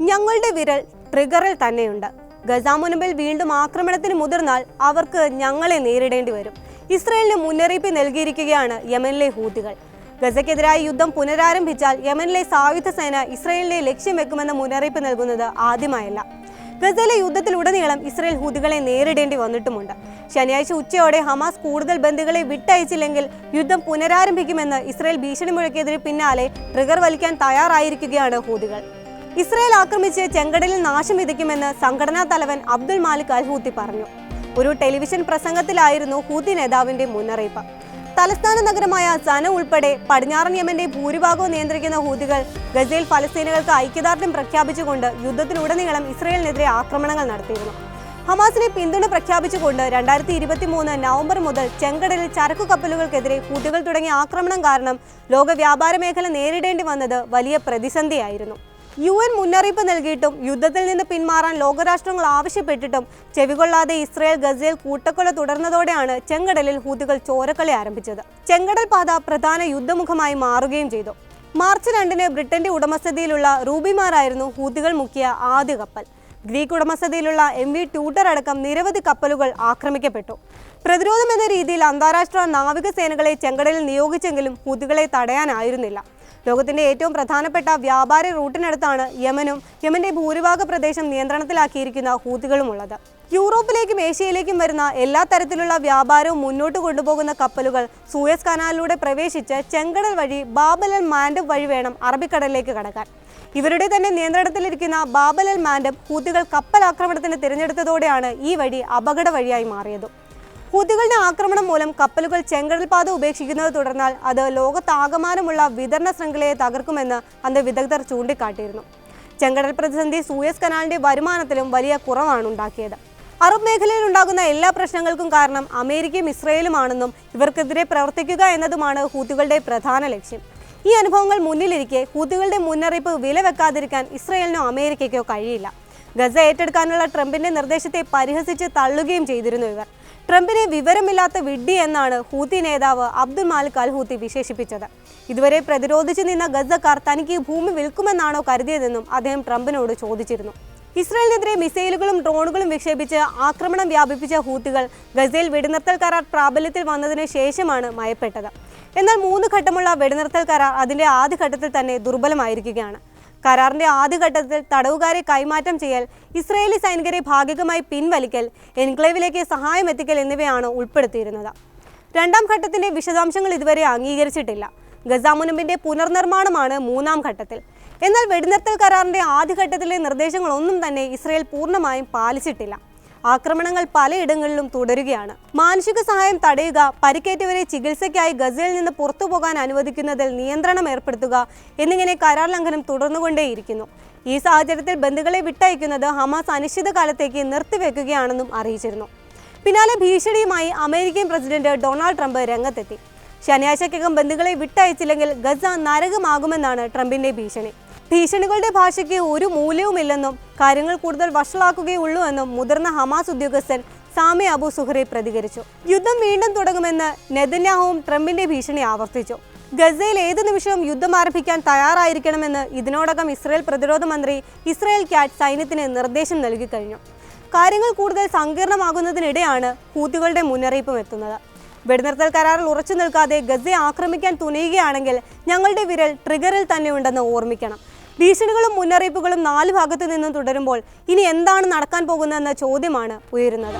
ഞങ്ങളുടെ വിരൽ ട്രിഗറിൽ തന്നെയുണ്ട്. ഗസ വീണ്ടും ആക്രമണത്തിന് മുതിർന്നാൽ അവർക്ക് ഞങ്ങളെ നേരിടേണ്ടി വരും. ഇസ്രയേലിന് മുന്നറിയിപ്പ് നൽകിയിരിക്കുകയാണ് യമനിലെ ഹൂതികൾ. ഗസയ്ക്കെതിരായ യുദ്ധം പുനരാരംഭിച്ചാൽ യമനിലെ സായുധ സേന ഇസ്രയേലിനെ ലക്ഷ്യം വെക്കുമെന്ന മുന്നറിയിപ്പ് നൽകുന്നത് ആദ്യമായല്ല. ഗസയിലെ യുദ്ധത്തിലുടനീളം ഇസ്രയേൽ ഹൂതികളെ നേരിടേണ്ടി വന്നിട്ടുമുണ്ട്. ശനിയാഴ്ച ഉച്ചയോടെ ഹമാസ് കൂടുതൽ ബന്ധുക്കളെ വിട്ടയച്ചില്ലെങ്കിൽ യുദ്ധം പുനരാരംഭിക്കുമെന്ന് ഇസ്രയേൽ ഭീഷണി മുഴക്കിയതിന് പിന്നാലെ ട്രിഗർ വലിക്കാൻ തയ്യാറായിരിക്കുകയാണ് ഹൂതികൾ. ഇസ്രയേൽ ആക്രമിച്ച് ചെങ്കടലിൽ നാശം വിതയ്ക്കുമെന്ന് സംഘടനാ തലവൻ അബ്ദുൽ മാലിക് അൽ ഹൂത്തി പറഞ്ഞു. ഒരു ടെലിവിഷൻ പ്രസംഗത്തിലായിരുന്നു ഹൂത്തി നേതാവിന്റെ മുന്നറിയിപ്പ്. തലസ്ഥാന നഗരമായ സന ഉൾപ്പെടെ പടിഞ്ഞാറൻ യമന്റെ ഭൂരിഭാഗവും നിയന്ത്രിക്കുന്ന ഹൂതികൾ ഗസയിൽ ഫലസ്തീനുകൾക്ക് ഐക്യദാർഢ്യം പ്രഖ്യാപിച്ചുകൊണ്ട് യുദ്ധത്തിലുടനീളം ഇസ്രയേലിനെതിരെ ആക്രമണങ്ങൾ നടത്തിയിരുന്നു. ഹമാസിനെ പിന്തുണ പ്രഖ്യാപിച്ചുകൊണ്ട് രണ്ടായിരത്തി ഇരുപത്തി മൂന്ന് നവംബർ മുതൽ ചെങ്കടലിൽ ചരക്കു കപ്പലുകൾക്കെതിരെ ഹൂതികൾ തുടങ്ങിയ ആക്രമണം കാരണം ലോക വ്യാപാര മേഖല നേരിടേണ്ടി വന്നത് വലിയ പ്രതിസന്ധിയായിരുന്നു. യു എൻ മുന്നറിയിപ്പ് നൽകിയിട്ടും യുദ്ധത്തിൽ നിന്ന് പിന്മാറാൻ ലോകരാഷ്ട്രങ്ങൾ ആവശ്യപ്പെട്ടിട്ടും ചെവികൊള്ളാതെ ഇസ്രയേൽ ഗസയിൽ കൂട്ടക്കൊല തുടർന്നതോടെയാണ് ചെങ്കടലിൽ ഹൂതികൾ ചോരക്കളി ആരംഭിച്ചത്. ചെങ്കടൽ പാത പ്രധാന യുദ്ധമുഖമായി മാറുകയും ചെയ്തു. മാർച്ച് രണ്ടിന് ബ്രിട്ടന്റെ ഉടമസ്ഥതയിലുള്ള റൂബിമാരായിരുന്നു ഹൂതികൾ മുക്കിയ ആദ്യ കപ്പൽ. ഗ്രീക്ക് ഉടമസ്ഥതയിലുള്ള എം വി ട്യൂട്ടർ അടക്കം നിരവധി കപ്പലുകൾ ആക്രമിക്കപ്പെട്ടു. പ്രതിരോധം എന്ന രീതിയിൽ അന്താരാഷ്ട്ര നാവികസേനകളെ ചെങ്കടലിൽ നിയോഗിച്ചെങ്കിലും ഹൂതികളെ തടയാനായിരുന്നില്ല. ലോകത്തിന്റെ ഏറ്റവും പ്രധാനപ്പെട്ട വ്യാപാര റൂട്ടിനടുത്താണ് യമനും യമന്റെ ഭൂരിഭാഗ പ്രദേശം നിയന്ത്രണത്തിലാക്കിയിരിക്കുന്ന ഹൂതികളുമുള്ളത്. യൂറോപ്പിലേക്കും ഏഷ്യയിലേക്കും വരുന്ന എല്ലാ തരത്തിലുള്ള വ്യാപാരവും മുന്നോട്ട് കൊണ്ടുപോകുന്ന കപ്പലുകൾ സൂയസ് കനാലിലൂടെ പ്രവേശിച്ച് ചെങ്കടൽ വഴി ബാബൽ മാൻഡ് വഴി വേണം അറബിക്കടലിലേക്ക് കടക്കാൻ. ഇവരുടെ തന്നെ നിയന്ത്രണത്തിലിരിക്കുന്ന ബാബൽ അൽ മാൻഡബ് ഹൂതികൾ കപ്പൽ ആക്രമണത്തിന് തിരഞ്ഞെടുത്തതോടെയാണ് ഈ വഴി അപകട വഴിയായി മാറിയത്. ഹൂതികളുടെ ആക്രമണം മൂലം കപ്പലുകൾ ചെങ്കടൽ പാത ഉപേക്ഷിക്കുന്നത് തുടർന്നാൽ അത് ലോകത്താകമാനമുള്ള വിതരണ ശൃംഖലയെ തകർക്കുമെന്ന് അന്ന് വിദഗ്ധർ ചൂണ്ടിക്കാട്ടിയിരുന്നു. ചെങ്കടൽ പ്രതിസന്ധി സൂയസ് കനാലിന്റെ വരുമാനത്തിലും വലിയ കുറവാണ് ഉണ്ടാക്കിയത്. അറബ് മേഖലയിൽ ഉണ്ടാകുന്ന എല്ലാ പ്രശ്നങ്ങൾക്കും കാരണം അമേരിക്കയും ഇസ്രയേലുമാണെന്നും ഇവർക്കെതിരെ പ്രവർത്തിക്കുക എന്നതുമാണ് ഹൂത്തികളുടെ പ്രധാന ലക്ഷ്യം. ഈ അനുഭവങ്ങൾ മുന്നിലിരിക്കെ ഹൂതികളുടെ മുന്നറിയിപ്പ് വില വെക്കാതിരിക്കാൻ ഇസ്രയേലിനോ അമേരിക്കയ്ക്കോ കഴിയില്ല. ഗസ ഏറ്റെടുക്കാനുള്ള ട്രംപിന്റെ നിർദ്ദേശത്തെ പരിഹസിച്ച് തള്ളുകയും ചെയ്തിരുന്നു ഇവർ. ട്രംപിനെ വിവരമില്ലാത്ത വിഡ്ഢി എന്നാണ് ഹൂത്തി നേതാവ് അബ്ദുൽ മാലിക് അൽ ഹൂത്തി വിശേഷിപ്പിച്ചത്. ഇതുവരെ പ്രതിരോധിച്ചു നിന്ന ഗസക്കാർ തനിക്ക് ഭൂമി വിൽക്കുമെന്നാണോ കരുതിയതെന്നും അദ്ദേഹം ട്രംപിനോട് ചോദിച്ചിരുന്നു. ഇസ്രായേലിനെതിരെ മിസൈലുകളും ഡ്രോണുകളും വിക്ഷേപിച്ച് ആക്രമണം വ്യാപിപ്പിച്ച ഹൂത്തികൾ ഗസയിൽ വെടിനിർത്തൽ കരാർ പ്രാബല്യത്തിൽ വന്നതിന് ശേഷമാണ് മയപ്പെട്ടത്. എന്നാൽ മൂന്ന് ഘട്ടമുള്ള വെടിനിർത്തൽ കരാർ അതിന്റെ ആദ്യഘട്ടത്തിൽ തന്നെ ദുർബലമായിരിക്കുകയാണ്. കരാറിന്റെ ആദ്യഘട്ടത്തിൽ തടവുകാരെ കൈമാറ്റം ചെയ്യൽ ഇസ്രായേലി സൈനികരെ ഭാഗികമായി പിൻവലിക്കൽ എൻക്ലേവിലേക്ക് സഹായം എത്തിക്കൽ എന്നിവയാണ് ഉൾപ്പെടുത്തിയിരുന്നത്. രണ്ടാം ഘട്ടത്തിന്റെ വിശദാംശങ്ങൾ ഇതുവരെ അംഗീകരിച്ചിട്ടില്ല. ഗസ മുനമ്പിന്റെ പുനർനിർമ്മാണമാണ് മൂന്നാം ഘട്ടത്തിൽ. എന്നാൽ വെടിനിർത്തൽ കരാറിന്റെ ആദ്യഘട്ടത്തിലെ നിർദ്ദേശങ്ങളൊന്നും തന്നെ ഇസ്രയേൽ പൂർണമായും പാലിച്ചിട്ടില്ല. ആക്രമണങ്ങൾ പലയിടങ്ങളിലും തുടരുകയാണ്. മാനുഷിക സഹായം തടയുക പരിക്കേറ്റവരെ ചികിത്സയ്ക്കായി ഗസയിൽ നിന്ന് പുറത്തു പോകാൻ അനുവദിക്കുന്നതിൽ നിയന്ത്രണം ഏർപ്പെടുത്തുക എന്നിങ്ങനെ കരാർ ലംഘനം തുടർന്നുകൊണ്ടേയിരിക്കുന്നു. ഈ സാഹചര്യത്തിൽ ബന്ധുക്കളെ വിട്ടയക്കുന്നത് ഹമാസ് അനിശ്ചിതകാലത്തേക്ക് നിർത്തിവെക്കുകയാണെന്നും അറിയിച്ചിരുന്നു. പിന്നാലെ ഭീഷണിയുമായി അമേരിക്കൻ പ്രസിഡന്റ് ഡൊണാൾഡ് ട്രംപ് രംഗത്തെത്തി. ശനിയാഴ്ചക്കകം ബന്ധുക്കളെ വിട്ടയച്ചില്ലെങ്കിൽ ഗസ നരകമാകുമെന്നാണ് ട്രംപിന്റെ ഭീഷണി. ഭീഷണികളുടെ ഭാഷയ്ക്ക് ഒരു മൂല്യവുമില്ലെന്നും കാര്യങ്ങൾ കൂടുതൽ വഷളാക്കുകയുള്ളൂ എന്നും മുതിർന്ന ഹമാസ് ഉദ്യോഗസ്ഥൻ സാമി അബു സുഹറി പ്രതികരിച്ചു. യുദ്ധം വീണ്ടും തുടങ്ങുമെന്ന് നെതന്യാഹുവും ട്രംപിന്റെ ഭീഷണി ആവർത്തിച്ചു. ഗസയിൽ ഏത് നിമിഷവും യുദ്ധം ആരംഭിക്കാൻ തയ്യാറായിരിക്കണമെന്ന് ഇതിനോടകം ഇസ്രായേൽ പ്രതിരോധ മന്ത്രി ഇസ്രായേൽ ക്യാറ്റ് സൈന്യത്തിന് നിർദ്ദേശം നൽകി കഴിഞ്ഞു കാര്യങ്ങൾ കൂടുതൽ സങ്കീർണമാകുന്നതിനിടെയാണ് ഹൂത്തികളുടെ മുന്നറിയിപ്പും എത്തുന്നത്. വെടിനിർത്തൽ കരാറിൽ ഉറച്ചു നിൽക്കാതെ ഗസയെ ആക്രമിക്കാൻ തുനിയുകയാണെങ്കിൽ ഞങ്ങളുടെ വിരൽ ട്രിഗറിൽ തന്നെയുണ്ടെന്ന് ഓർമ്മിക്കണം. ഭീഷണികളും മുന്നറിയിപ്പുകളും നാല് ഭാഗത്തു നിന്നും തുടരുമ്പോൾ ഇനി എന്താണ് നടക്കാൻ പോകുന്നതെന്ന ചോദ്യമാണ് ഉയരുന്നത്.